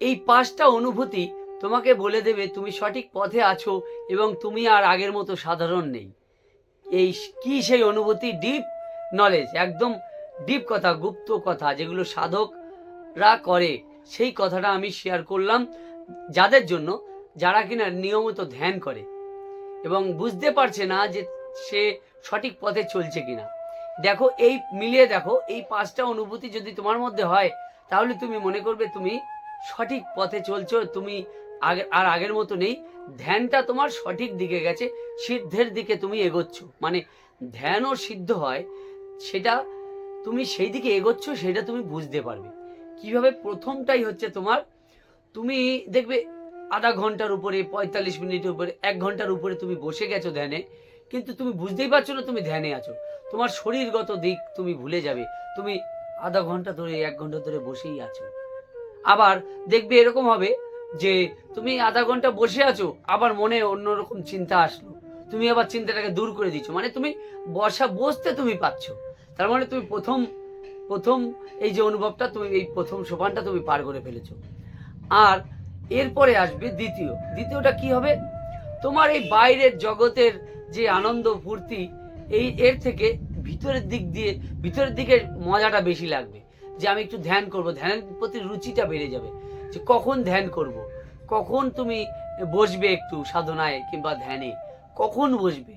এই পাঁচটা অনুভূতি তোমাকে বলে দেবে তুমি সঠিক পথে আছো এবং তুমি আর আগের মতো সাধারণ নেই। এই কি সেই অনুভূতি? ডিপ নলেজ, একদম ডিপ কথা, গুপ্ত কথা যেগুলো সাধকরা করে। সেই কথাটা আমি শেয়ার করলাম যাদের জন্য, যারা কিনা নিয়মিত ধ্যান করে এবং বুঝতে পারছে না যে সে সঠিক পথে চলছে কিনা। দেখো, এই, মিলিয়ে দেখো, এই পাঁচটা অনুভূতি যদি তোমার মধ্যে হয়, তাহলে তুমি মনে করবে তুমি সঠিক পথে চলছো, তুমি আর আগের মতো নেই। ধ্যানটা তোমার সঠিক দিকে গেছে, সিদ্ধের দিকে তুমি এগোচ্ছ। মানে ধ্যানও সিদ্ধ হয়, সেটা তুমি সেই দিকে এগোচ্ছ, সেটা তুমি বুঝতে পারবে। কীভাবে? প্রথমটাই হচ্ছে তোমার, তুমি দেখবে আধা ঘণ্টার উপরে, পঁয়তাল্লিশ মিনিটের উপরে, এক ঘণ্টার উপরে তুমি বসে গেছো ধ্যানে, কিন্তু তুমি বুঝতেই পারছ না তুমি ধ্যানে আছো। তোমার শরীরগত দিক তুমি ভুলে যাবে। তুমি আধা ঘণ্টা ধরে, এক ঘণ্টা ধরে বসেই আছো। আবার দেখবে এরকম হবে যে তুমি আধা ঘণ্টা বসে আছো, আবার মনে অন্যরকম চিন্তা আসলো। তুমি আবার চিন্তাটাকে দূর করে দিচ্ছ। মানে তুমি বসা বসতে তুমি পাচ্ছ। তার মানে তুমি প্রথম প্রথম এই যে অনুভবটা, তুমি এই প্রথম সোপানটা তুমি পার করে ফেলেছো। আর এরপরে আসবে দ্বিতীয়। দ্বিতীয়টা কি হবে? তোমার এই বাইরের জগতের যে আনন্দ ফুর্তি, এই এর থেকে ভিতরের দিক দিয়ে, ভিতরের দিকের মজাটা বেশি লাগবে। যে আমি একটু ধ্যান করব। ধ্যানের প্রতি রুচিটা বেড়ে যাবে। যে কখন ধ্যান করব? কখন তুমি বসবে একটু সাধনায় কিংবা ধ্যানে? কখন বসবে?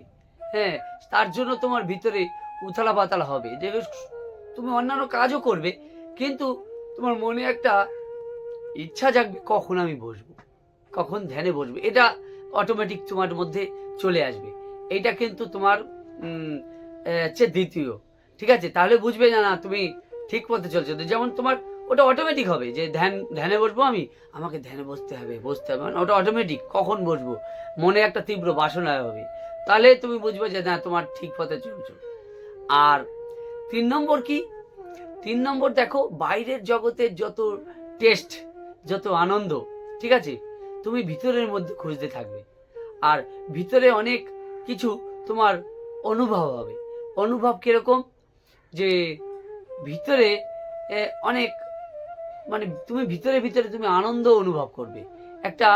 হ্যাঁ তার জন্য তোমার ভিতরে উথালা পাতালা হবে। যে তুমি অন্যান্য কাজও করবে, কিন্তু তোমার মনে একটা ইচ্ছা জাগবে, কখন আমি বসবো? কখন ধ্যানে বসবো? এটা অটোমেটিক তোমার মধ্যে চলে আসবে। এটা কিন্তু তোমার হচ্ছে দ্বিতীয়। ঠিক আছে? তাহলে বুঝবে না না, তুমি ঠিক পথে চলছো। তো যেমন তোমার ওটা অটোমেটিক হবে যে ধ্যান, ধ্যানে বসবো আমি, আমাকে ধ্যানে বসতে হবে বসতে হবে। মানে ওটা অটোমেটিক কখন বসবো? মনে একটা তীব্র বাসনা হবে। তাহলে তুমি বুঝবে যে না, তোমার ঠিক পথে চলছো। আর তিন নম্বর কি? তিন নম্বর দেখো, বাইরের জগতের যত টেস্ট যত আনন্দ, ঠিক আছে? তুমি ভিতরের মধ্যে খুঁজতে থাকবে। আর ভিতরে অনেক কিছু তোমার অনুভব হবে। অনুভব কীরকম? যে ভিতরে অনেক মানে তুমি ভিতরে ভিতরে তুমি আনন্দ অনুভব করবে। একটা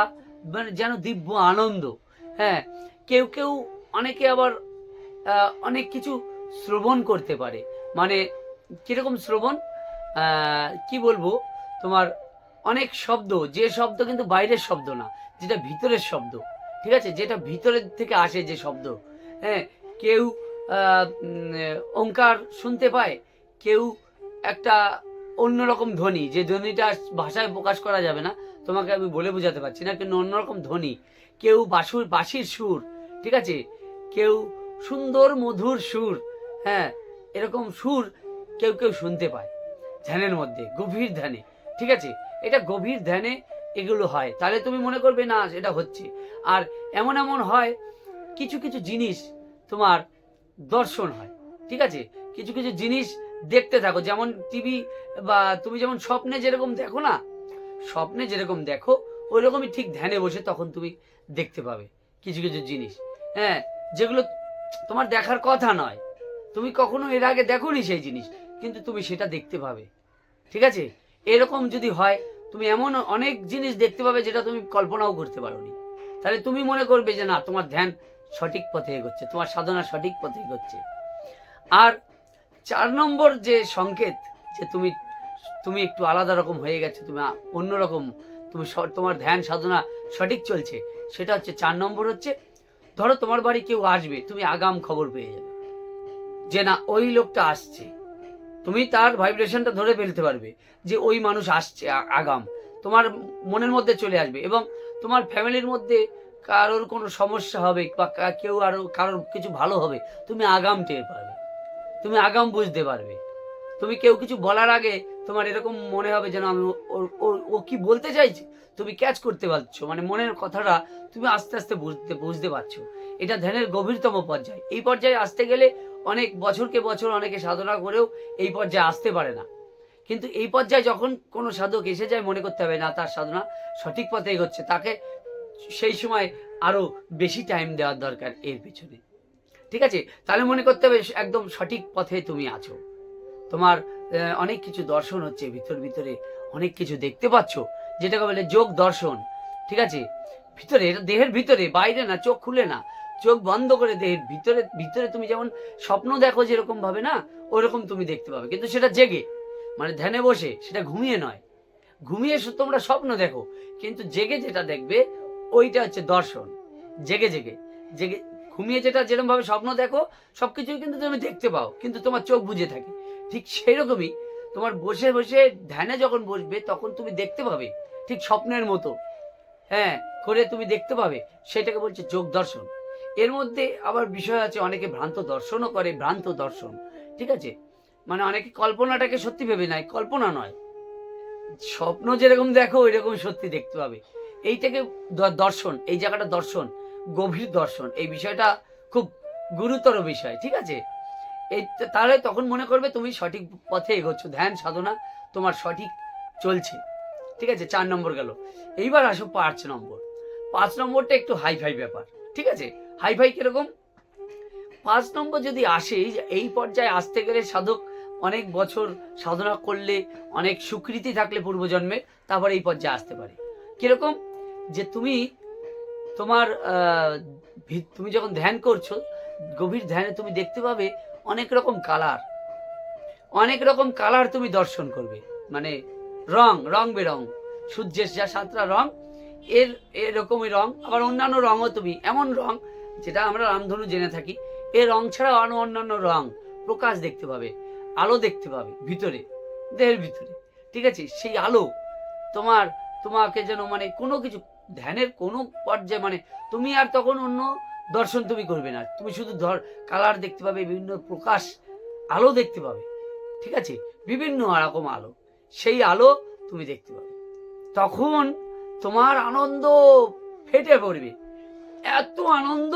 মানে যেন দিব্য আনন্দ হ্যাঁ। কেউ কেউ অনেকে আবার অনেক কিছু শ্রবণ করতে পারে। মানে কীরকম শ্রবণ? কি বলব? তোমার অনেক শব্দ, যে শব্দ কিন্তু বাইরের শব্দ না, যেটা ভিতরের শব্দ, ঠিক আছে? যেটা ভিতরের থেকে আসে যে শব্দ হ্যাঁ। কেউ ওঙ্কার শুনতে পায় কেউ একটা অন্যরকম ধ্বনি, যে ধ্বনিটা ভাষায় প্রকাশ করা যাবে না, তোমাকে আমি বলে বোঝাতে পারছি না, কিন্তু অন্যরকম ধ্বনি। কেউ বাসুর, বাঁশির সুর, ঠিক আছে? কেউ সুন্দর মধুর সুর হ্যাঁ এরকম সুর কেউ কেউ শুনতে পায়, ধ্যানের মধ্যে, গভীর ধ্যানে, ঠিক আছে? এটা গভীর ধ্যানে এগুলো হয়। তাহলে তুমি মনে করবে, না এটা হচ্ছে। আর এমন এমন হয়, কিছু কিছু জিনিস তোমার দর্শন হয়, ঠিক আছে? কিছু কিছু জিনিস দেখতে থাকো। যেমন টিভি বা তুমি যেমন স্বপ্নে যেরকম দেখো না, স্বপ্নে যেরকম দেখো ওই রকমই ঠিক ধ্যানে বসে তখন তুমি দেখতে পাবে কিছু কিছু জিনিস। হ্যাঁ যেগুলো তোমার দেখার কথা নয়। তুমি কখনো এর আগে দেখোনি সেই জিনিস, কিন্তু তুমি সেটা দেখতে পাবে। ঠিক আছে? এরকম যদি হয়, তুমি এমন অনেক জিনিস দেখতে পাবে যেটা তুমি কল্পনাও করতে পারোনি। তাহলে তুমি মনে করবে যে না, তোমার ধ্যান সঠিক পথে এগোচ্ছে, তোমার সাধনা সঠিক পথে এগোচ্ছে। আর চার নম্বর যে সংকেত যে তুমি তুমি একটু আলাদা রকম হয়ে গেছে, তুমি অন্যরকম তুমি তোমার ধ্যান সাধনা সঠিক চলছে, সেটা হচ্ছে চার নম্বর হচ্ছে, ধরো তোমার বাড়ি কেউ আসবে, তুমি আগাম খবর পেয়ে যাবে, যে না, ওই লোকটা আসছে, তুমি তার ভাইব্রেশনটা ধরে ফেলতে পারবে, যে ওই মানুষ আসছে আগাম, তোমার মনের মধ্যে চলে আসবে এবং তোমার ফ্যামিলির মধ্যে কারোর কোনো সমস্যা হবে বা কেউ আরও, কারোর কিছু ভালো হবে, তুমি আগাম টের পাবে। তুমি আগাম বুঝতে পারবে। তুমি কেউ কিছু বলার আগে তোমার এরকম মনে হবে যেন আমি ও- কি বলতে চাইছে? তুমি ক্যাচ করতে পারছ। মানে মনের কথাটা তুমি আস্তে আস্তে বুঝতে বুঝতে পারছ। এটা ধ্যানের গভীরতম পর্যায়। এই পর্যায়ে আসতে গেলে অনেক বছরকে বছর অনেকে সাধনা করেও এই পর্যায়ে আসতে পারে না। কিন্তু এই পর্যায়ে যখন কোনো সাধক এসে যায়, মনে করতে হবে, না, তার সাধনা সঠিক পথে এগোচ্ছে। তাকে সেই সময় আরও বেশি টাইম দেওয়ার দরকার এর পিছনে। ঠিক আছে? তাহলে মনে করতে হবে একদম সঠিক পথে তুমি আছো। তোমার অনেক কিছু দর্শন হচ্ছে, ভিতর ভিতরে অনেক কিছু দেখতে পাচ্ছ, যেটাকে বলে যোগ দর্শন, ঠিক আছে? ভিতরে, এটা দেহের ভিতরে, বাইরে না, চোখ খুলে না। চোখ বন্ধ করে দেহের ভিতরে ভিতরে তুমি যেমন স্বপ্ন দেখো যেরকম ভাবে না, ওরকম তুমি দেখতে পাবে। কিন্তু সেটা জেগে মানে ধ্যানে বসে, সেটা ঘুমিয়ে নয়। ঘুমিয়ে তোমরা স্বপ্ন দেখো, কিন্তু জেগে যেটা দেখবে, ওইটা হচ্ছে দর্শন। জেগে জেগে জেগে ঘুমিয়ে যেটা যেরকম ভাবে স্বপ্ন দেখো, সবকিছুই কিন্তু তুমি দেখতে পাও, কিন্তু তোমার চোখ বুঝে থাকে। ঠিক সেই রকমই তোমার বসে বসে ধ্যানে যখন বসবে, তখন তুমি দেখতে পাবে, ঠিক স্বপ্নের মতো। হ্যাঁ করে তুমি দেখতে পাবে, সেটাকে বলছে যোগ দর্শন। এর মধ্যে আবার বিষয় আছে, অনেকে ভ্রান্ত দর্শনও করে, ভ্রান্ত দর্শন। ঠিক আছে? মানে অনেকে কল্পনাটাকে সত্যি ভেবে নেয়, কল্পনা নয়। স্বপ্ন যেরকম দেখো ওই রকম সত্যি দেখতে পাবে। এইটাকে দর্শন, এই জায়গাটা দর্শন। গভীর দর্শন। এই বিষয়টা খুব গুরুতর বিষয়, ঠিক আছে? এই তাহলে তখন মনে করবে তুমি সঠিক পথে এগোচ্ছ। ধ্যান সাধনা তোমার সঠিক চলছে। ঠিক আছে? চার নম্বর গেল। এইবার আসো পাঁচ নম্বর। পাঁচ নম্বরটা একটু হাই ফাই ব্যাপার, ঠিক আছে? হাই ফাই কীরকম? পাঁচ নম্বর যদি আসে এই পর্যায়ে আসতে গেলে সাধক অনেক বছর সাধনা করলে, অনেক সুকৃতি থাকলে পূর্বজন্মে, তারপরে এই পর্যায়ে আসতে পারে। কীরকম? যে তুমি তোমার তুমি যখন ধ্যান করছ, গভীর ধ্যানে তুমি দেখতে পাবে অনেক রকম কালার। অনেক রকম কালার তুমি দর্শন করবে। মানে রং রং বেরং। সূর্যের যা সাতটা রং, এর, এরকমই রং। আবার অন্যান্য রঙও তুমি, এমন রং যেটা আমরা রামধনু জেনে থাকি, এ রং ছাড়াও আরও অন্যান্য রং প্রকাশ দেখতে পাবে, আলো দেখতে পাবে, ভিতরে, দেহের ভিতরে। ঠিক আছে? সেই আলো তোমার, তোমাকে যেন মানে কোনো কিছু ধ্যানের কোনো পর্যায়ে মানে তুমি আর তখন অন্য দর্শন তুমি করবে না। তুমি শুধু ধর কালার দেখতে পাবে, বিভিন্ন প্রকাশ আলো দেখতে পাবে। ঠিক আছে? বিভিন্ন রকম আলো। সেই আলো তুমি দেখতে পাবে। তখন তোমার আনন্দ ফেটে পড়বে। এত আনন্দ,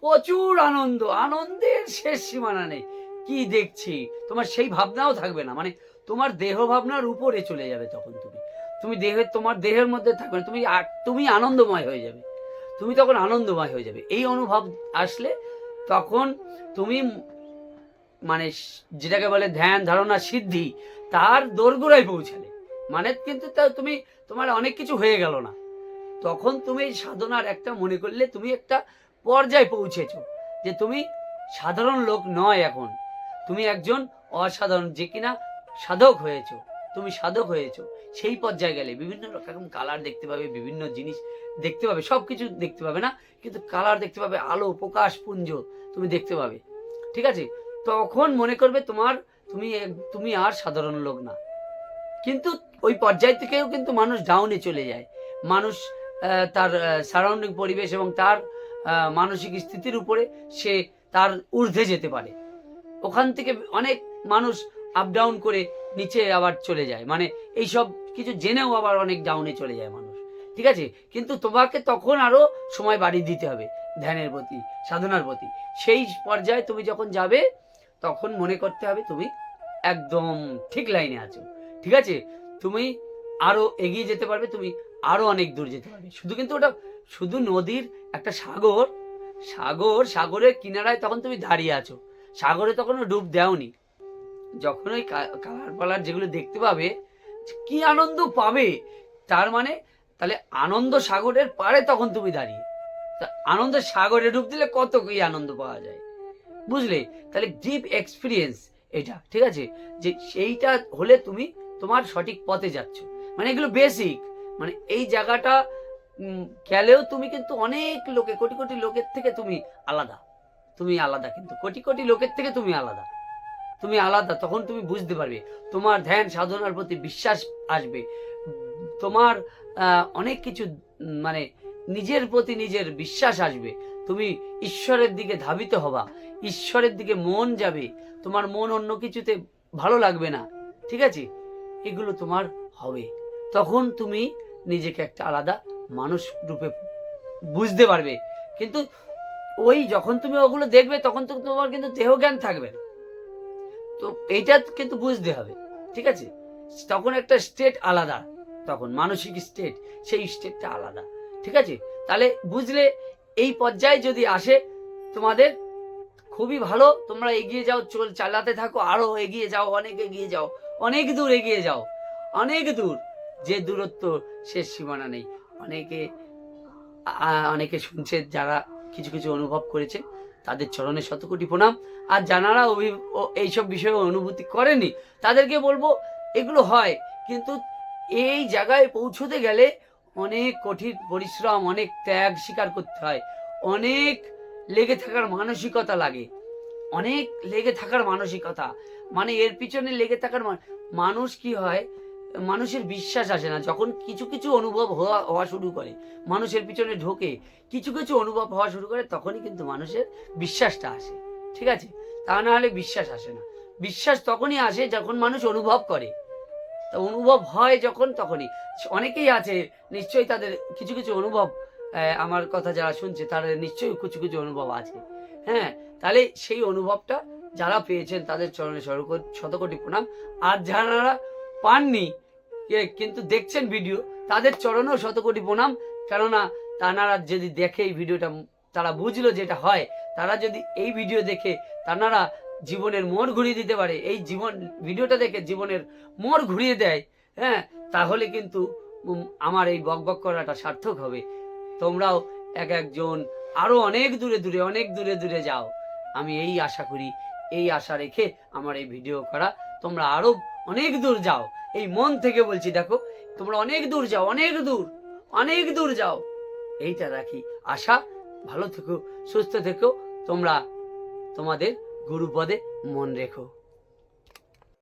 প্রচুর আনন্দ। আনন্দের শেষ সীমানা নেই। কি দেখছি? তোমার সেই ভাবনাও থাকবে না। মানে তোমার দেহ ভাবনার উপরে চলে যাবে তখন তুমি। তুমি দেহের তোমার দেহের মধ্যে থাকবে না, তুমি তুমি আনন্দময় হয়ে যাবে। তুমি তখন আনন্দময় হয়ে যাবে। এই অনুভব আসলে তখন তুমি মানে যেটাকে বলে ধ্যান, ধারণা, সিদ্ধি, তার দোরগোড়ায় পৌঁছালে। মানে কিন্তু তা তুমি, তোমার অনেক কিছু হয়ে গেল না। তখন তুমি সাধনার একটা মনে করলে তুমি একটা পর্যায়ে পৌঁছেছো যে তুমি সাধারণ লোক নয় এখন। তুমি একজন অসাধারণ, যে কিনা সাধক হয়েছো। তুমি সাধক হয়েছো। সেই পর্যায়ে গেলে বিভিন্ন রকম কালার দেখতে পাবে, বিভিন্ন জিনিস দেখতে পাবে সব কিছু দেখতে পাবে না? কিন্তু কালার দেখতে পাবে, আলো, প্রকাশ, পুঞ্জ তুমি দেখতে পাবে। ঠিক আছে? তখন মনে করবে তোমার, তুমি তুমি আর সাধারণ লোক না। কিন্তু ওই পর্যায় থেকেও কিন্তু মানুষ ডাউনে চলে যায়। মানুষ তার সারাউন্ডিং পরিবেশ এবং তার মানসিক স্থিতির উপরে সে তার ঊর্ধ্বে যেতে পারে। ওখান থেকে অনেক মানুষ আপ ডাউন করে নিচে আবার চলে যায়। মানে এই সব কিছু জেনেও আবার অনেক ডাউনে চলে যায় মানুষ। ঠিক আছে? কিন্তু তোমাকে তখন আরও সময় বাড়িয়ে দিতে হবে ধ্যানের প্রতি, সাধনার প্রতি। সেই পর্যায়ে তুমি যখন যাবে, তখন মনে করতে হবে তুমি একদম ঠিক লাইনে আছো। ঠিক আছে? তুমি আরও এগিয়ে যেতে পারবে, তুমি আরও অনেক দূর যেতে পারবে। শুধু কিন্তু ওটা, শুধু নদীর একটা সাগর সাগর, সাগরের কিনারায় তখন তুমি দাঁড়িয়ে আছো। সাগরে তখন ডুব দেওনি। যখন ওই কালার পালার যেগুলো দেখতে পাবে কি আনন্দ পাবে? তার মানে তাহলে আনন্দ সাগরের পারে তখন তুমি দাঁড়িয়ে। তা আনন্দ সাগরে ডুব দিলে কত কি আনন্দ পাওয়া যায়? বুঝলে? তাহলে ডিপ এক্সপিরিয়েন্স এটা, ঠিক আছে? যে সেইটা হলে তুমি তোমার সঠিক পথে যাচ্ছ। মানে এগুলো বেসিক মানে এই জায়গাটা গেলেও তুমি কিন্তু অনেক লোকে, কোটি কোটি লোকের থেকে তুমি আলাদা। তুমি আলাদা কিন্তু। কোটি কোটি লোকের থেকে তুমি আলাদা। তুমি আলাদা, তখন তুমি বুঝতে পারবে। তোমার ধ্যান সাধনার প্রতি বিশ্বাস আসবে। তোমার অনেক কিছু মানে নিজের প্রতি নিজের বিশ্বাস আসবে। তুমি ঈশ্বরের দিকে ধাবিত হবা। ঈশ্বরের দিকে মন যাবে। তোমার মন অন্য কিছুতে ভালো লাগবে না। ঠিক আছে? এগুলো তোমার হবে। তখন তুমি নিজেকে একটা আলাদা মানুষ রূপে বুঝতে পারবে। কিন্তু ওই যখন তুমি ওগুলো দেখবে, তখন তো তোমার কিন্তু দেহ জ্ঞান থাকবে না। তো এইটা কিন্তু বুঝতে হবে, ঠিক আছে? তখন একটা স্টেট আলাদা, তখন মানসিক স্টেট সেই স্টেটটা আলাদা, ঠিক আছে? তাহলে বুঝলে এই পর্যায়ে যদি আসে, তোমাদের খুবই ভালো, তোমরা এগিয়ে যাও, চল, চালাতে থাকো, আরও এগিয়ে যাও, অনেক এগিয়ে যাও, অনেক দূর এগিয়ে যাও, অনেক দূর, যে দূরত্ব শেষ সীমানা নেই। অনেকে অনেকে শুনছে, যারা কিছু কিছু অনুভব করেছে, তাদের চরণে শতকোটি প্রণাম। আর জানারা অভি- এইসব বিষয়ে অনুভূতি করেনি। তাদেরকে বলব, এগুলো হয়, কিন্তু এই জায়গায় পৌঁছতে গেলে অনেক কঠিন পরিশ্রম, অনেক ত্যাগ স্বীকার করতে হয়। অনেক লেগে থাকার মানসিকতা লাগে। অনেক লেগে থাকার মানসিকতা। মানে এর পিছনে লেগে থাকার মানুষ কি হয়, মানুষের বিশ্বাস আসে না। যখন কিছু কিছু অনুভব হওয়া হওয়া শুরু করে, মানুষের পিছনে ঢোকে, কিছু কিছু অনুভব হওয়া শুরু করে, তখনই কিন্তু মানুষের বিশ্বাসটা আসে। ঠিক আছে? তা না হলে বিশ্বাস আসে না। বিশ্বাস তখনই আসে যখন মানুষ অনুভব করে। তা অনুভব হয় যখন তখনই। অনেকেই আছে, নিশ্চয়ই তাদের কিছু কিছু অনুভব আমার কথা যারা শুনছে তাদের নিশ্চয়ই কিছু কিছু অনুভব আছে। হ্যাঁ তাহলে সেই অনুভবটা যারা পেয়েছেন তাদের চরণে শতকোটি প্রণাম। আর যারা পাননি কিন্তু দেখছেন ভিডিও তাদের চরণেও শতকোটি প্রণাম। কেননা তানারা যদি দেখে এই ভিডিওটা তারা বুঝলো যেটা হয়, তারা যদি এই ভিডিও দেখে তানারা জীবনের মোড় ঘুরিয়ে দিতে পারে, এই জীবন ভিডিওটা দেখে জীবনের মোড় ঘুরিয়ে দেয় হ্যাঁ তাহলে কিন্তু আমার এই বকবক করাটা সার্থক হবে। তোমরাও এক একজন আরও অনেক দূরে দূরে, অনেক দূরে দূরে যাও। আমি এই আশা করি, এই আশা রেখে আমার এই ভিডিও করা, তোমরা আরও অনেক দূর যাও। এই মন থেকে বলছি, দেখো, তোমরা অনেক দূর যাও, অনেক দূর অনেক দূর যাও। এইটা রাখি আশা ভালো থেকো সুস্থ থেকো। তোমরা তোমাদের গুরুপদে মন রেখো।